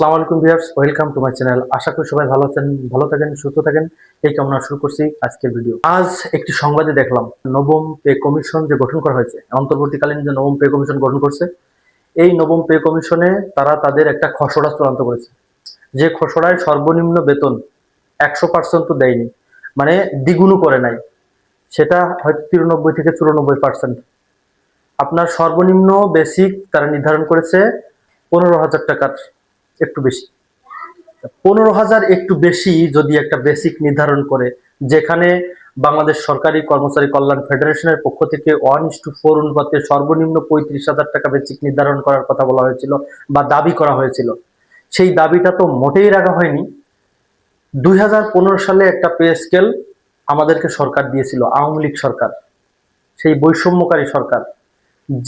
আসসালামু আলাইকুম viewers, welcome to my channel. আশা করি সবাই ভালো আছেন, ভালো থাকেন, সুস্থ থাকেন। এই কামনা শুরু করছি আজকের ভিডিও। আজ একটি সংবাদে দেখলাম, নবম পে কমিশন যে গঠন করা হয়েছে, অন্তর্বর্তীকালীন যে নবম পে কমিশন গঠন করছে, এই নবম পে কমিশনে তারা তাদের একটা খসড়া চূড়ান্ত করেছে। যে খসড়ায় সর্বনিম্ন বেতন একশো পার্সেন্ট তো দেয়নি মানে দ্বিগুণও করে নাই। সেটা হয়তো তিরানব্বই থেকে চুরানব্বই পার্সেন্ট। আপনার সর্বনিম্ন বেসিক তারা নির্ধারণ করেছে পনেরো হাজার টাকার। একটু বেশি। পনেরো হাজার একটু বেশি যদি একটা বেসিক নির্ধারণ করে, যেখানে বাংলাদেশ সরকারি কর্মচারী কল্যাণ ফেডারেশনের পক্ষ থেকে ওয়ান ইস টু ফোর অনুপাতে সর্বনিম্ন পঁয়ত্রিশ হাজার টাকা বেসিক নির্ধারণ করার কথা বলা হয়েছিল বা দাবি করা হয়েছিল। সেই দাবিটা তো মোটেই রাখা হয়নি। দুই হাজার পনেরো সালে একটা পে স্কেল আমাদেরকে সরকার দিয়েছিল, আওয়ামী লীগ সরকার, সেই বৈষম্যকারী সরকার।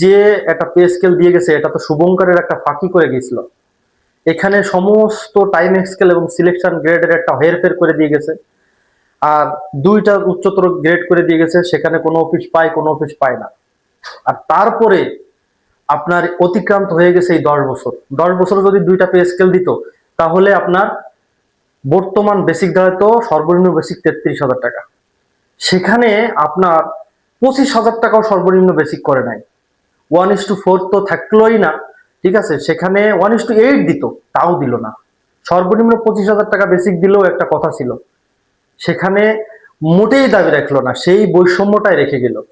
যে একটা পে স্কেল দিয়ে গেছে, এটা তো শুভঙ্করের একটা ফাঁকি করে গেছিল। এখানে সমস্ত টাইম স্কেল এবং সিলেকশন গ্রেডের একটা হেরফের করে দিয়ে গেছে। আর দুইটা উচ্চতর গ্রেড করে দিয়ে গেছে, সেখানে কোনো অফিস পায়, কোনো অফিস পায় না। আর তারপরে আপনার অতিক্রান্ত হয়ে গেছে এই দশ বছর। দশ বছর যদি দুইটা পে স্কেল দিত, তাহলে আপনার বর্তমান বেসিক দাঁড়াতো সর্বনিম্ন বেসিক তেত্রিশ হাজার টাকা। সেখানে আপনার পঁচিশ হাজার টাকাও সর্বনিম্ন বেসিক করে নাই। ওয়ান ইস টু ফোর তো থাকলোই না। ঠিক আছে? সেখানে ওয়ান ইস টু এইট দিত, তাও দিল না। সর্বনিম্ন পঁচিশ হাজার টাকা বেসিক দিলেও একটা কথা ছিল। সেখানে মোটেই দাবি রাখল না, সেই বৈষম্যটাই রেখে গেল।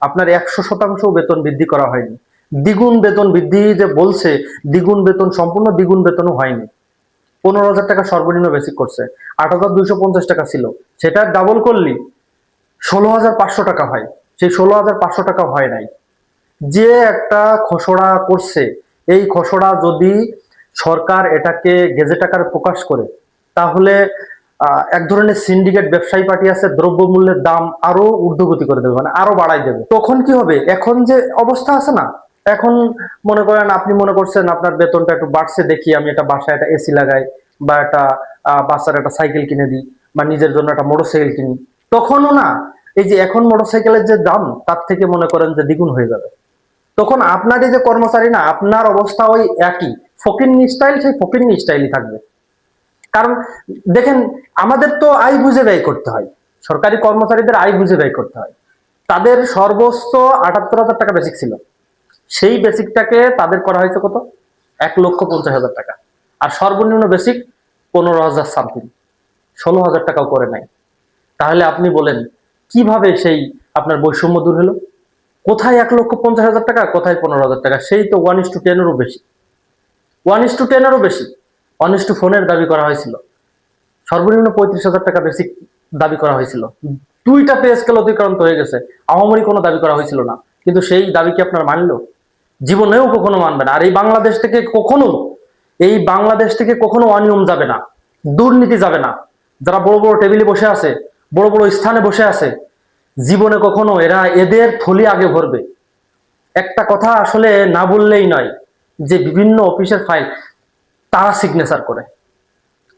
আপনার একশো শতাংশ বেতন বৃদ্ধি করা হয়নি। দ্বিগুণ বেতন বৃদ্ধি যে বলছে, দ্বিগুণ বেতন সম্পূর্ণ দ্বিগুণ বেতনও হয়নি। পনেরো হাজার টাকা সর্বনিম্ন বেসিক করছে। আট হাজার দুইশো পঞ্চাশ টাকা ছিল। সেটা ডাবল করলি, ষোলো হাজার পাঁচশো টাকা হয়। সেই ষোলো হাজার পাঁচশো টাকা হয় নাই। যে একটা খসড়া করছে এই খসড়া যদি সরকার এটাকে গেজেট আকারে প্রকাশ করে, তাহলে এক ধরনের সিন্ডিকেট ব্যবসায়ী পার্টি আছে, দ্রব্যমূল্যের দাম আরও ঊর্ধ্বগতি করে দেবে মানে আরও বাড়াই দেবে। তখন কি হবে? এখন যে অবস্থা আছে না, এখন মনে করেন আপনি মনে করছেন আপনার বেতনটা একটু বাড়ছে, দেখি আমি একটা বাসায় একটা এসি লাগাই বা একটা বাচ্চার একটা সাইকেল কিনে দিই বা নিজের জন্য একটা মোটরসাইকেল কিনি। তখনও না, এই যে এখন মোটরসাইকেলের যে দাম, তার থেকে মনে করেন যে দ্বিগুণ হয়ে যাবে। তখন আপনার এই যে কর্মচারী না, আপনার অবস্থা ওই একই। ফকিন্নি স্টাইল সেই ফকিন্নি স্টাইলই থাকবে। কারণ দেখেন, আমাদের তো আয় বুঝে ব্যয় করতে হয়। সরকারি কর্মচারীদের আয় বুঝে ব্যয় করতে হয়। তাদের সর্বোচ্চ আটাত্তর হাজার টাকা বেসিক ছিল। সেই বেসিকটাকে তাদের করা হয়েছে কত? এক লক্ষ পঞ্চাশ হাজার টাকা। আর সর্বনিম্ন বেসিক পনেরো হাজার সামথিং ষোলো হাজার টাকাও করে নাই। তাহলে আপনি বলেন, কীভাবে সেই আপনার বৈষম্য দূর হলো? কোথায় এক লক্ষ পঞ্চাশ হাজার টাকা, কোথায় পনেরো হাজার টাকা? সেই তো ওয়ান ইস টু টেনেরও বেশি। ওয়ান ইস টু টেনেরও বেশি। ওয়ান ইস টু ফোনের দাবি করা হয়েছিল। সর্বনিম্ন পঁয়ত্রিশ হাজার টাকা বেশি দাবি করা হয়েছিল। দুইটা পে স্কেল অতিক্রান্ত হয়ে গেছে। আহামরি কোনো দাবি করা হয়েছিল না। কিন্তু সেই দাবি কি আপনার মানলো? জীবনেও কখনো মানবে না। আর এই বাংলাদেশ থেকে কখনো, এই বাংলাদেশ থেকে কখনো অনিয়ম যাবে না। দুর্নীতি যাবে না। যারা বড় বড় টেবিলে বসে আছে, বড় বড় স্থানে বসে আছে জীবনে কখনো এরা এদের থলি আগে ভরবে। একটা কথা আসলে না বললেই নয় যে বিভিন্ন অফিসের ফাইল তারা সিগনেচার করে।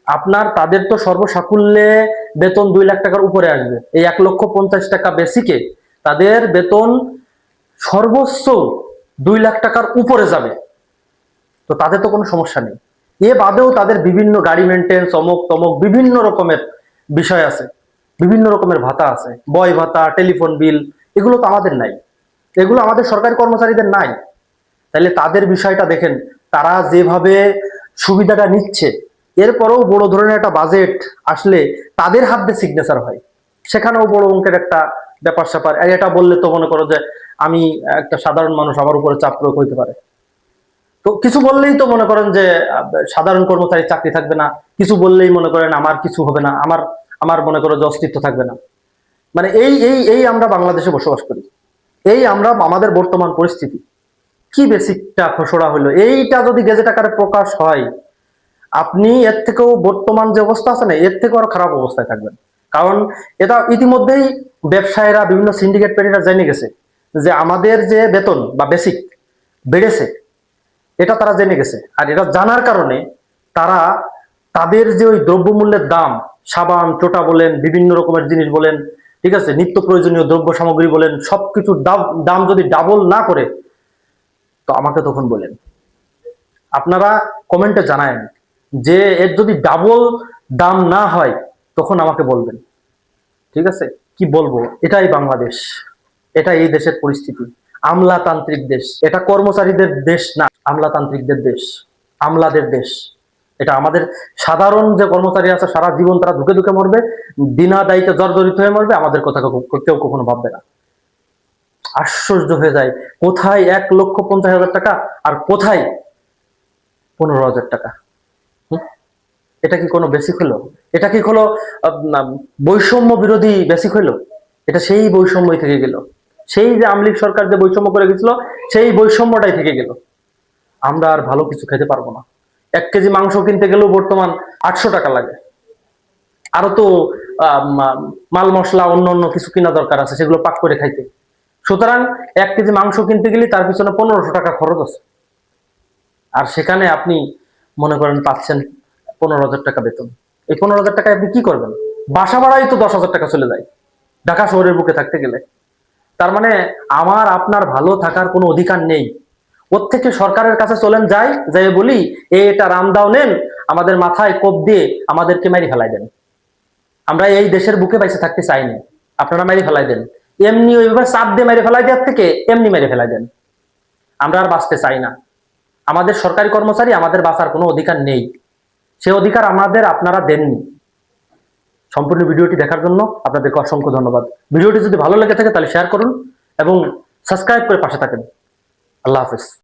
আপনার তাদের তো সর্বসাকুল্যে বেতন দুই লাখ টাকার উপরে আসবে। এই এক লক্ষ পঞ্চাশ টাকা বেসিকে তাদের বেতন সর্বোচ্চ দুই লাখ টাকার উপরে যাবে। তো তাদের তো কোনো সমস্যা নেই। এ বাদেও তাদের বিভিন্ন গাড়ি মেনটেন্স অমুক তমক বিভিন্ন রকমের বিষয় আছে। বিভিন্ন রকমের ভাতা আছে, বয় ভাতা, টেলিফোন বিল, এগুলো তো আমাদের নাই। এগুলো আমাদের সরকারি কর্মচারীদের নাই। তাহলে তাদের বিষয়টা দেখেন, তারা যেভাবে সুবিধাটা নিচ্ছে, এরপরেও বড় ধরনের একটা বাজেট আসলে তাদের হাত দিয়ে সিগনেচার হয়। সেখানেও বড় অঙ্কের একটা ব্যাপার স্যাপার। এটা বললে তো মনে করো যে আমি একটা সাধারণ মানুষ, আমার উপরে চাপ প্রয়োগ হইতে পারে। তো কিছু বললেই তো মনে করেন যে সাধারণ কর্মচারী চাকরি থাকবে না। কিছু বললেই মনে করেন আমার কিছু হবে না। আমার আমার মনে করো যে অস্তিত্ব থাকবে না। মানে এই এই এই আমরা বাংলাদেশে বসবাস করি। এই আমরা আমাদের বর্তমান পরিস্থিতি। কি বেসিকটা খসড়া হলো? এইটা যদি গেজেট আকারে প্রকাশ হয়, আপনি এর থেকেও বর্তমান যে অবস্থা আছে না, এর থেকেও আরও খারাপ অবস্থায় থাকবেন। কারণ এটা ইতিমধ্যেই ব্যবসায়ীরা, বিভিন্ন সিন্ডিকেট পেরিরা জেনে গেছে যে আমাদের যে বেতন বা বেসিক বেড়েছে, এটা তারা জেনে গেছে। আর এটা জানার কারণে তারা তাদের যে ওই দ্রব্যমূল্যের দাম, সাবান, চোটা বলেন, বিভিন্ন রকমের জিনিস বলেন, ঠিক আছে, নিত্য প্রয়োজনীয় দ্রব্য সামগ্রী বলেন, সবকিছুর দাম দাম যদি ডাবল না করে, তো আমাকে তখন বলেন। আপনারা কমেন্টে জানায়েন যে এর যদি ডাবল দাম না হয়, তখন আমাকে বলবেন। ঠিক আছে? কি বলব? এটাই বাংলাদেশ। এটা এই দেশের পরিস্থিতি। আমলাতান্ত্রিক দেশ। এটা কর্মচারীদের দেশ না, আমলাতান্ত্রিকদের দেশ। আমলাদের দেশ। এটা আমাদের সাধারণ যে কর্মচারী আছে সারা জীবন তারা ধুকে ধুকে মরবে বিনা দায়িত্বে জর্জরিত হয়ে মরবে আমাদের কথা কেউ কখনো ভাববে না। আশ্চর্য হয়ে যায় কোথায় এক লক্ষ পঞ্চাশ হাজার টাকা আর কোথায় পনেরো হাজার টাকা? এটা কি কোনো বেসিক হলো? এটা কি না, বৈষম্য বিরোধী বেসিক হলো? এটা সেই বৈষম্যই থেকে গেল। সেই যে আমলিক সরকার যে বৈষম্য করে গেছিল সেই বৈষম্যটাই থেকে গেল। আমরা আর ভালো কিছু খেতে পারব না। এক কেজি মাংস কিনতে গেলেও বর্তমান আটশো টাকা লাগে। আরও তো মাল মশলা অন্য অন্য কিছু কিনা দরকার আছে, সেগুলো পাক করে খাইতে। সুতরাং এক কেজি মাংস কিনতে গেলে তার পিছনে পনেরোশো টাকা খরচ আছে। আর সেখানে আপনি মনে করেন পাচ্ছেন পনেরো হাজার টাকা বেতন। এই পনেরো হাজার টাকায় আপনি কি করবেন? বাসা ভাড়াই তো দশ হাজার টাকা চলে যায়, ঢাকা শহরের বুকে থাকতে গেলে। তার মানে আমার, আপনার ভালো থাকার কোনো অধিকার নেই। ওর থেকে সরকারের কাছে চলেন যাই যাই বলি "এ, এটা রাম দাও নেন আমাদের মাথায় কোপ দিয়ে আমাদেরকে মারি ফেলাই দেন। আমরা এই দেশের বুকে বাইসে থাকতে চাই না। আপনারা মেরে ফেলাই দেন। এমনি ওইভাবে চাপ দিয়ে মেরে ফেলাই দেওয়ার থেকে এমনি মেরে ফেলাই দেন। আমরা আর বাঁচতে চাই না। আমাদের সরকারি কর্মচারী আমাদের বাঁচার কোনো অধিকার নেই। সে অধিকার আমাদের আপনারা দেননি। সম্পূর্ণ ভিডিওটি দেখার জন্য আপনাদেরকে অসংখ্য ধন্যবাদ। ভিডিওটি যদি ভালো লেগে থাকে তাহলে শেয়ার করুন এবং সাবস্ক্রাইব করে পাশে থাকেন। আল্লাহ হাফেজ।